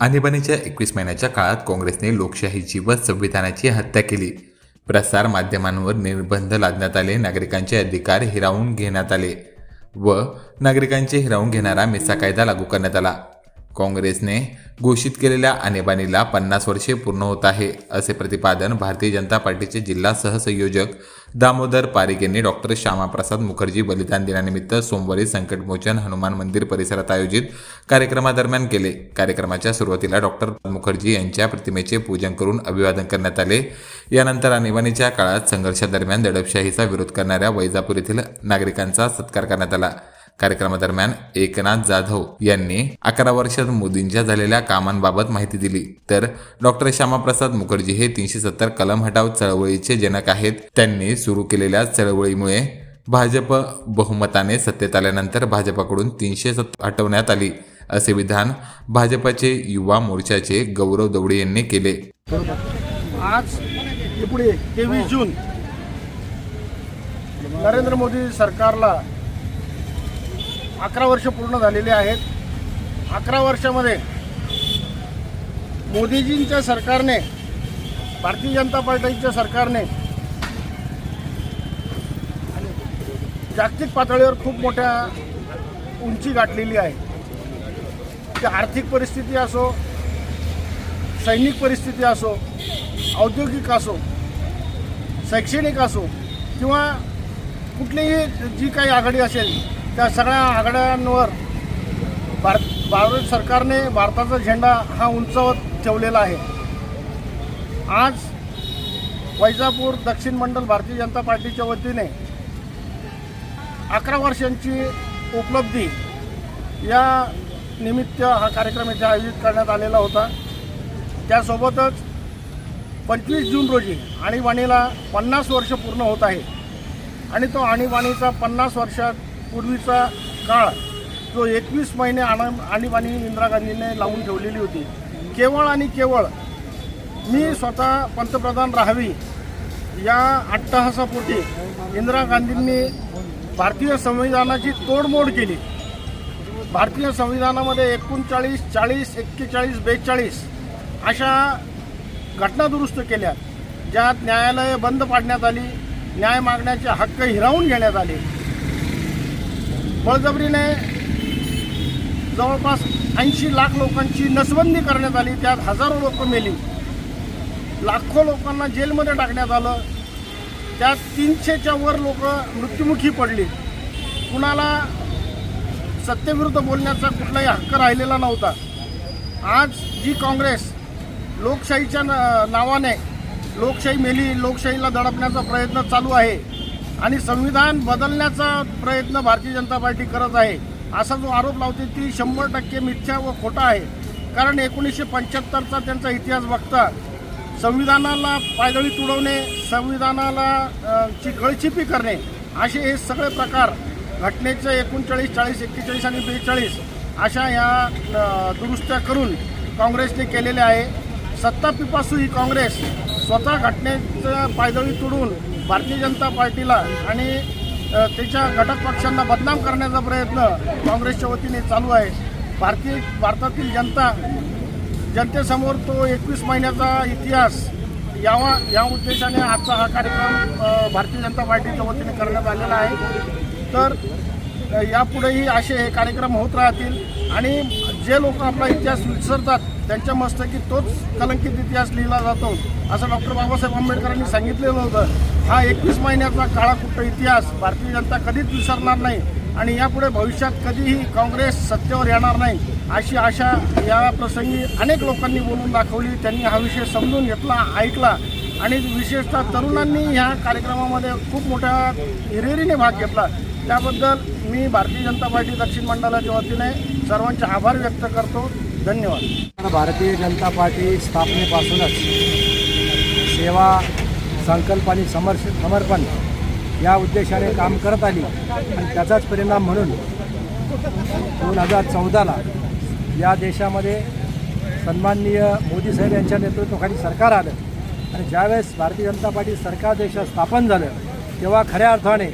आणीबाणीच्या एकवीस महिन्याच्या काळात काँग्रेसने लोकशाहीची व संविधानाची हत्या केली. प्रसार माध्यमांवर निर्बंध लादण्यात आले नागरिकांचे अधिकार हिरावून घेण्यात आले व नागरिकांचे हिरावून घेणारा मिसा कायदा लागू करण्यात आला. काँग्रेसने घोषित केलेल्या आणीबाणीला पन्नास वर्षे पूर्ण होत आहे असे प्रतिपादन भारतीय जनता पार्टीचे जिल्हा सहसंयोजक दामोदर पारिक यांनी डॉक्टर श्यामाप्रसाद मुखर्जी बलिदान दिनानिमित्त सोमवारी संकटमोचन हनुमान मंदिर परिसरात आयोजित कार्यक्रमादरम्यान केले. कार्यक्रमाच्या सुरुवातीला डॉक्टर मुखर्जी यांच्या प्रतिमेचे पूजन करून अभिवादन करण्यात आले. यानंतर आणीबाणीच्या काळात संघर्षादरम्यान दडपशाहीचा विरोध करणाऱ्या वैजापूर येथील नागरिकांचा सत्कार करण्यात आला. कार्यक्रमादरम्यान एकनाथ जाधव यांनी अकरा वर्षात मोदींच्या झालेल्या कामांबाबत माहिती दिली. तर डॉक्टर श्यामाप्रसाद मुखर्जी हे तीनशे सत्तर कलम हटाव चळवळीचे जनक आहेत. त्यांनी सुरू केलेल्या चळवळीमुळे भाजप बहुमताने सत्तेत आल्यानंतर भाजपाकडून तीनशे सत्तर हटवण्यात आली. असे विधान भाजपचे युवा मोर्चाचे गौरव दौडे यांनी केले. आज तेवीस जून नरेंद्र मोदी सरकारला अकरा वर्ष पूर्ण झालेली आहेत. अकरा वर्षामध्ये मोदीजींच्या सरकारने भारतीय जनता पार्टीच्या सरकारने जागतिक पातळीवर खूप मोठ्या उंची गाठलेली आहे. ती आर्थिक परिस्थिती असो सैनिक परिस्थिती असो औद्योगिक असो शैक्षणिक असो किंवा कुठलीही जी काही आघाडी असेल त्या सगळ्या आघाड्यांवर भारत भारत सरकारने भारताचा झेंडा हा उंचावत ठेवलेला आहे. आज वैजापूर दक्षिण मंडल भारतीय जनता पार्टीच्या वतीने अकरा वर्षांची उपलब्धी या निमित्त हा कार्यक्रम इथे आयोजित करण्यात आलेला होता. त्यासोबतच पंचवीस जून रोजी आणीबाणीला पन्नास वर्ष पूर्ण होत आहे. आणि तो आणीबाणीचा पन्नास वर्षात पूर्वीचा काळ जो एकवीस महिने आण आणीबाणी इंदिरा गांधीने लावून ठेवलेली होती. केवळ आणि केवळ मी स्वतः पंतप्रधान राहावी या अट्टहासापोटी इंदिरा गांधींनी भारतीय संविधानाची तोडमोड केली. भारतीय संविधानामध्ये एकोणचाळीस चाळीस एक्केचाळीस बेचाळीस अशा घटना दुरुस्त केल्या. ज्यात न्यायालये बंद पाडण्यात आली न्याय मागण्याचे हक्क हिरावून घेण्यात आले. बळजबरीने जवळपास ऐंशी लाख लोकांची नसबंदी करण्यात आली. त्यात हजारो लोक मेली. लाखो लोकांना जेलमध्ये टाकण्यात आलं. त्यात तीनशेच्या वर लोक मृत्युमुखी पडली. कुणाला सत्तेविरुद्ध बोलण्याचा कुठलाही हक्क राहिलेला नव्हता. आज जी काँग्रेस लोकशाहीच्या न- नावाने लोकशाही मेली लोकशाहीला दडपण्याचा प्रयत्न चालू आहे आणि संविधान बदलण्याचा प्रयत्न भारतीय जनता पार्टी करत आहे. असा जो आरोप लावते ती शंभर टक्के मिथ्या व खोटा आहे. कारण एकोणीसशे पंच्याहत्तरचा त्यांचा इतिहास बघता संविधानाला पायदळी तुडवणे संविधानाला ची गळचिपी करणे असे हे सगळे प्रकार घटनेचे एकोणचाळीस चाळीस एक्केचाळीस आणि बेचाळीस अशा या दुरुस्त्या करून काँग्रेसने केलेल्या आहे. सत्ता पिपासू ही काँग्रेस स्वतः घटनेचं पायदळी तुडून भारतीय जनता पार्टीला आणि त्याच्या घटक पक्षांना बदनाम करण्याचा प्रयत्न काँग्रेसच्या वतीने चालू आहे. भारतीय भारतातील जनता जनतेसमोर तो एकवीस महिन्याचा इतिहास यावा या उद्देशाने आजचा हा कार्यक्रम भारतीय जनता पार्टीच्या वतीने करण्यात आलेला आहे. तर यापुढेही असे हे कार्यक्रम होत राहतील आणि जे लोक आपला इतिहास विसरतात त्यांच्या मस्तकी तोच कलंकित इतिहास लिहिला जातो असं डॉक्टर बाबासाहेब आंबेडकरांनी सांगितलेलं होतं. हा एकवीस महिन्याचा काळाकुट्ट इतिहास भारतीय जनता कधीच विसरणार नाही आणि यापुढे भविष्यात कधीही काँग्रेस सत्तेवर येणार नाही अशी आशा या प्रसंगी अनेक लोकांनी बोलून दाखवली. त्यांनी हा विषय समजून घेतला ऐकला आणि विशेषतः तरुणांनी ह्या कार्यक्रमामध्ये खूप मोठ्या हिरेरीने भाग घेतला. त्याबद्दल मी भारतीय जनता पार्टी दक्षिण मंडळाच्या वतीने सर्वांचे आभार व्यक्त करतो. धन्यवाद. भारतीय जनता पार्टी स्थापनेपासूनच सेवा संकल्प आणि समर समर्पण या उद्देशाने काम करत आली. आणि त्याचाच परिणाम म्हणून दोन हजार चौदाला या देशामध्ये सन्माननीय मोदी साहेब यांच्या नेतृत्वाखाली सरकार आलं. आणि ज्यावेळेस भारतीय जनता पार्टी सरकार देशात स्थापन झालं तेव्हा खऱ्या अर्थाने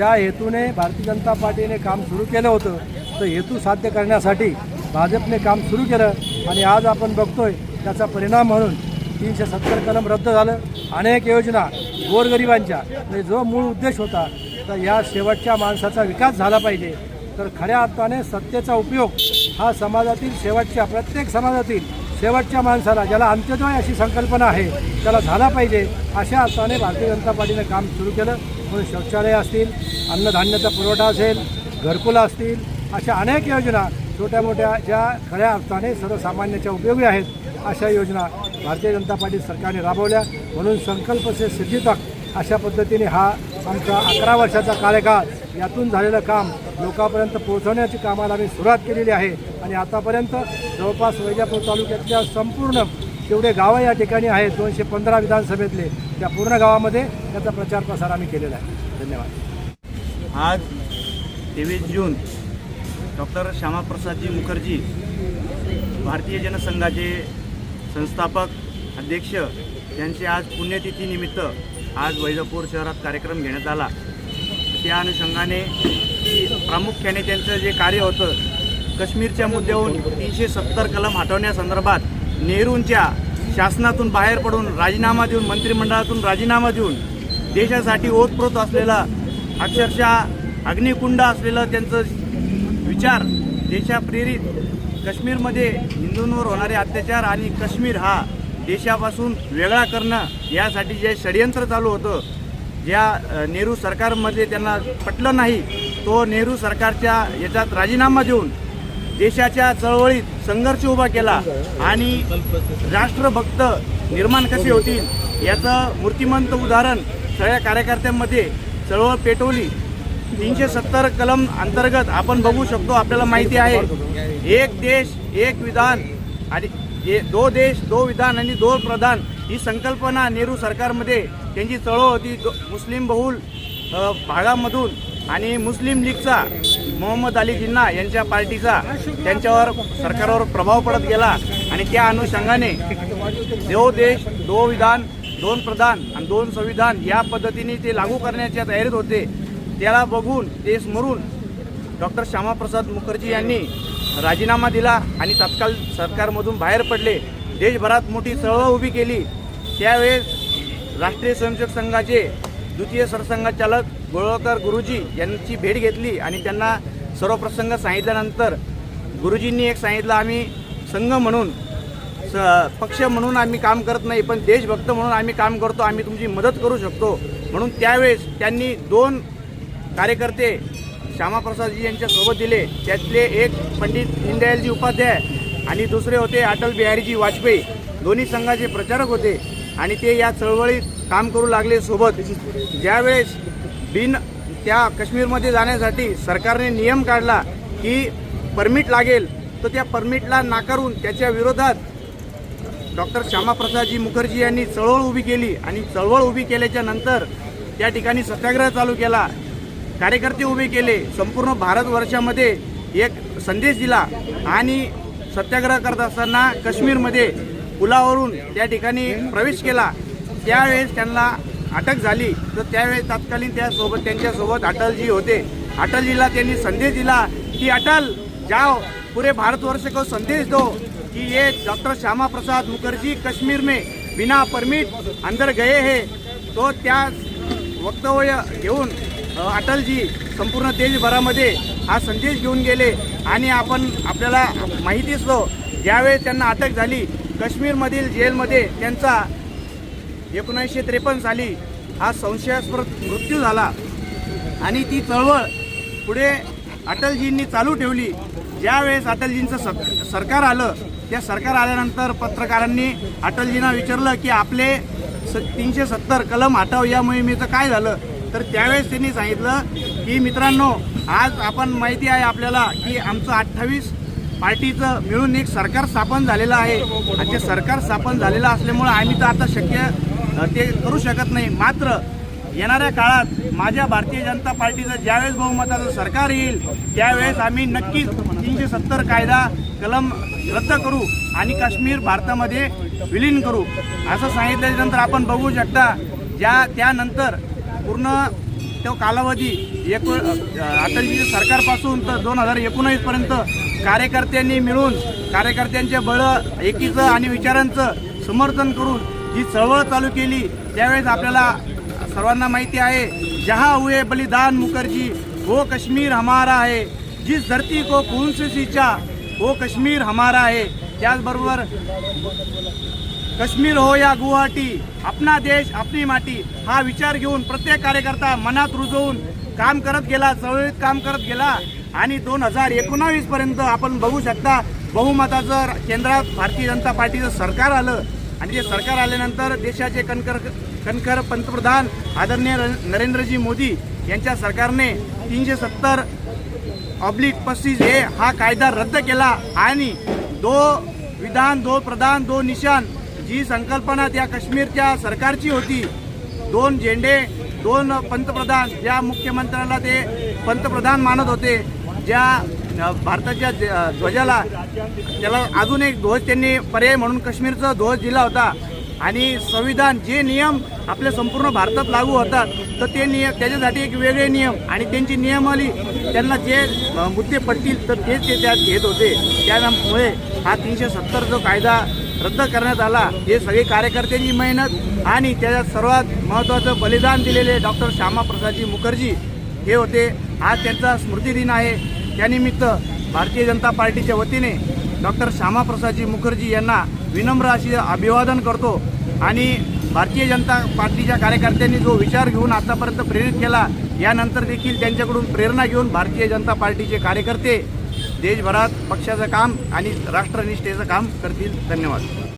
ज्या हेतूने भारतीय जनता पार्टीने काम सुरू केलं होतं तो हेतू साध्य करण्यासाठी भाजपने काम सुरू केलं आणि आज आपण बघतोय त्याचा परिणाम म्हणून तीनशे सत्तर कलम रद्द झालं. अनेक योजना गोरगरिबांच्या म्हणजे जो मूळ उद्देश होता तर या शेवटच्या माणसाचा विकास झाला पाहिजे. तर खऱ्या अर्थाने सत्तेचा उपयोग हा समाजातील शेवटच्या प्रत्येक समाजातील शेवटच्या माणसाला ज्याला अंत्योदय अशी संकल्पना आहे त्याला झाला पाहिजे. अशा अर्थाने भारतीय जनता पार्टीनं काम सुरू केलं. शौचालय असतील अन्नधान्याचा पुरवठा असेल घरकुलं असतील अशा अनेक योजना छोट्या मोठ्या ज्या खऱ्या अर्थाने सर्वसामान्याच्या उपयोगी आहेत अशा योजना भारतीय जनता पार्टी सरकारने राबवल्या. म्हणून संकल्प से सिद्धी तक अशा पद्धतीने हा आमचा अकरा वर्षाचा कार्यकाळ यातून झालेलं काम लोकांपर्यंत पोहोचवण्याची कामाला आम्ही सुरुवात केलेली आहे. आणि आतापर्यंत जवळपास वैजापूर तालुक्यातल्या संपूर्ण जेवढे गावं या ठिकाणी आहेत दोनशे पंधरा विधानसभेतले त्या पूर्ण गावामध्ये त्याचा प्रचार प्रसार आम्ही केलेला आहे. धन्यवाद. आज तेवीस जून डॉक्टर श्यामाप्रसादजी मुखर्जी भारतीय जनसंघाचे संस्थापक अध्यक्ष यांचे आज पुण्यतिथीनिमित्त आज वैजापूर शहरात कार्यक्रम घेण्यात आला. त्या अनुषंगाने प्रामुख्याने त्यांचं जे कार्य होतं काश्मीरच्या मुद्द्याहून तीनशे सत्तर कलम हटवण्यासंदर्भात नेहरूंच्या शासनातून बाहेर पडून राजीनामा देऊन मंत्रिमंडळातून राजीनामा देऊन देशासाठी ओतप्रोत असलेला अक्षरशः अग्निकुंड असलेलं त्यांचं विचार देशाप्रेरित काश्मीरमध्ये हिंदूंवर होणारे अत्याचार आणि काश्मीर हा देशापासून वेगळा करणं यासाठी जे षडयंत्र चालू होतं ज्या नेहरू सरकारमध्ये त्यांना पटलं नाही तो नेहरू सरकारच्या याच्यात राजीनामा देऊन देशाच्या चळवळीत संघर्ष उभा केला आणि राष्ट्रभक्त निर्माण कसे होतील याचं मूर्तिमंत उदाहरण सगळ्या कार्यकर्त्यांमध्ये चळवळ पेटवली. तीनशे सत्तर कलम अंतर्गत आपण बघू शकतो आपल्याला माहिती आहे. एक देश एक विधान आणि दो देश दो विधान आणि दो प्रधान ही संकल्पना नेहरू सरकारमध्ये त्यांची चळवळ होती. मुस्लिम बहुल भागामधून आणि मुस्लिम लीगचा मोहम्मद अली जिन्ना यांच्या पार्टीचा त्यांच्यावर सरकारवर प्रभाव पडत गेला आणि त्या अनुषंगाने देव देश दो विधान दोन प्रधान आणि दोन संविधान या पद्धतीने ते लागू करण्याच्या तयारीत होते. त्याला बघून ते स्मरून डॉक्टर श्यामाप्रसाद मुखर्जी यांनी राजीनामा दिला आणि तत्काळ सरकारमधून बाहेर पडले. देशभरात मोठी चळवळ उभी केली. त्यावेळेस राष्ट्रीय स्वयंसेवक संघाचे द्वितीय सरसंघचालक गोळकर गुरुजी यांची भेट घेतली आणि त्यांना सर्व प्रसंग सांगितल्यानंतर गुरुजींनी एक सांगितलं आम्ही संघ म्हणून स पक्ष म्हणून आम्ही काम करत नाही पण देशभक्त म्हणून आम्ही काम करतो आम्ही तुमची मदत करू शकतो. म्हणून त्यावेळेस त्यांनी दोन कार्यकर्ते श्यामाप्रसादजी यांच्यासोबत दिले. त्यातले एक पंडित दीनदयालजी उपाध्याय आणि दुसरे होते अटल बिहारीजी वाजपेयी. दोन्ही संघाचे प्रचारक होते आणि ते या चळवळीत काम करू लागले सोबत. ज्यावेळेस बिन त्या काश्मीरमध्ये जाण्यासाठी सरकारने नियम काढला की परमिट लागेल तर त्या परमिटला नाकारून त्याच्या विरोधात डॉक्टर श्यामाप्रसादजी मुखर्जी यांनी चळवळ उभी केली आणि चळवळ उभी केल्याच्यानंतर त्या ठिकाणी सत्याग्रह चालू केला. कार्यकर्ते उभे केले. संपूर्ण भारतवर्षामध्ये एक संदेश दिला आणि सत्याग्रह करत असताना काश्मीरमध्ये पुलावरून त्या ठिकाणी प्रवेश केला. त्यावेळेस त्यांना अटक झाली तर त्यावेळी तत्कालीन त्यासोबत त्यांच्यासोबत अटलजी होते. अटलजीला त्यांनी संदेश दिला की अटल जाओ. पूरे भारतवर्ष को संदेश दो कि ये डॉक्टर श्यामा प्रसाद मुखर्जी कश्मीर में बिना परमिट अंदर गए हैं. तो त्या वक्तव्य घेऊन अटलजी संपूर्ण देशभरामध्ये हा संदेश घेऊन गेले आणि आपण आपल्याला माहिती असतो ज्यावेळी त्यांना अटक झाली काश्मीरमधील जेलमध्ये त्यांचा एकोणीसशे त्रेपन्न साली हा संशयास्पद मृत्यू झाला. आणि ती चळवळ पुढे अटलजींनी चालू ठेवली. ज्यावेळेस अटलजींचं सत सरकार आलं त्या सरकार आल्यानंतर पत्रकारांनी अटलजींना विचारलं की आपले स तीनशे सत्तर कलम हटाव या मोहिमेचं काय झालं? तर त्यावेळेस त्यांनी सांगितलं की मित्रांनो आज आपण माहिती आहे आपल्याला की आमचं अठ्ठावीस पार्टीचं मिळून एक सरकार स्थापन झालेलं आहे. आणि ते सरकार स्थापन झालेलं असल्यामुळं आम्ही तर आता शक्य ते करू शकत नाही. मात्र येणाऱ्या काळात माझ्या भारतीय जनता पार्टीचं ज्यावेळेस बहुमताचं सरकार येईल त्यावेळेस आम्ही नक्कीच तीनशे सत्तर कायदा कलम रद्द करू आणि काश्मीर भारतामध्ये विलीन करू. असं सांगितल्यानंतर आपण बघू शकता ज्या त्यानंतर पूर्ण तो कालावधी एक अटलजी सरकारपासून तर दोन हजार एकोणावीसपर्यंत कार्यकर्त्यांनी मिळून कार्यकर्त्यांच्या बळ एकीचं आणि विचारांचं समर्थन करून जी चळवळ चालू केली त्यावेळेस आपल्याला सर्वांना माहिती आहे जहा हुए बलिदान मुखर्जी वो कश्मीर हमारा है. जिस धरती को खून से सींचा वो कश्मीर हमारा है. त्याचबरोबर काश्मीर हो या गुवाहाटी अपना देश अपनी माती हा विचार घेऊन प्रत्येक कार्यकर्ता मनात रुजवून काम करत गेला चळवळीत काम करत गेला. आणि दोन हजार एकोणावीस पर्यंत आपण बघू शकता बहुमताचं केंद्रात भारतीय जनता पार्टीचं सरकार आलं. आणि ते सरकार आल्यानंतर देशाचे कणकर कणखर पंतप्रधान आदरणीय नरेंद्रजी मोदी यांच्या सरकारने तीनशे सत्तर ऑब्लिक पस्तीस हे हा कायदा रद्द केला आणि दो विधान दो प्रधान दो निशान जी संकल्पना त्या काश्मीरच्या सरकारची होती दोन झेंडे दोन पंतप्रधान ज्या मुख्यमंत्र्याला ते पंतप्रधान मानत होते ज्या भारताच्या ध्वजाला त्याला अजून एक ध्वज त्यांनी पर्याय म्हणून काश्मीरचा ध्वज दिला होता. आणि संविधान जे नियम आपल्या संपूर्ण भारतात लागू होतात तर ते नियम त्याच्यासाठी एक वेगळे नियम आणि त्यांची नियमावली त्यांना जे मुद्दे पडतील तर तेच ते त्यात घेत होते. त्यामुळे हा तीनशे सत्तर जो कायदा रद्द करण्यात आला हे सगळे कार्यकर्त्यांची मेहनत आणि त्याच्यात सर्वात महत्त्वाचं बलिदान दिलेले डॉक्टर श्यामाप्रसादजी मुखर्जी हे होते. आज त्यांचा स्मृतिदिन आहे. त्यानिमित्त भारतीय जनता पार्टीच्या वतीने डॉक्टर श्यामाप्रसादजी मुखर्जी यांना विनम्र अशी अभिवादन करतो आणि भारतीय जनता पार्टीच्या कार्यकर्त्यांनी जो विचार घेऊन आतापर्यंत प्रेरित केला यानंतर देखील त्यांच्याकडून प्रेरणा घेऊन भारतीय जनता पार्टीचे कार्यकर्ते देशभरात पक्षाचं काम आणि राष्ट्रनिष्ठेचं काम करतील. धन्यवाद.